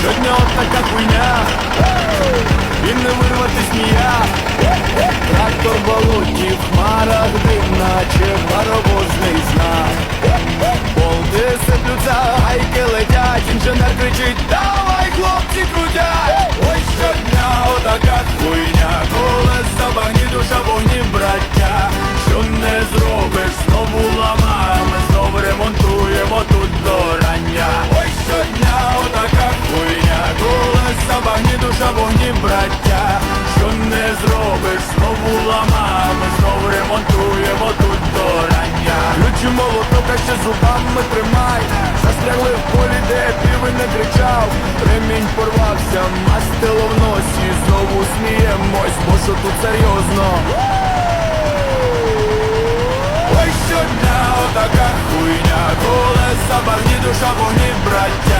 Щодня от така хуйня, і не вирватись ніяк Трактор болотів, хмарах дим, наче паровозний знак? Полди сиплються, гайки летять, інженер кричить так тут до рання. Ключі молотока ще зубами тримай, застрягли в полі, де півень не кричав, ремінь порвався, мастило в носі, знову сміємось, бо що тут серйозно. Ой, щодня отака хуйня, колеса багні, душа вогні, браття,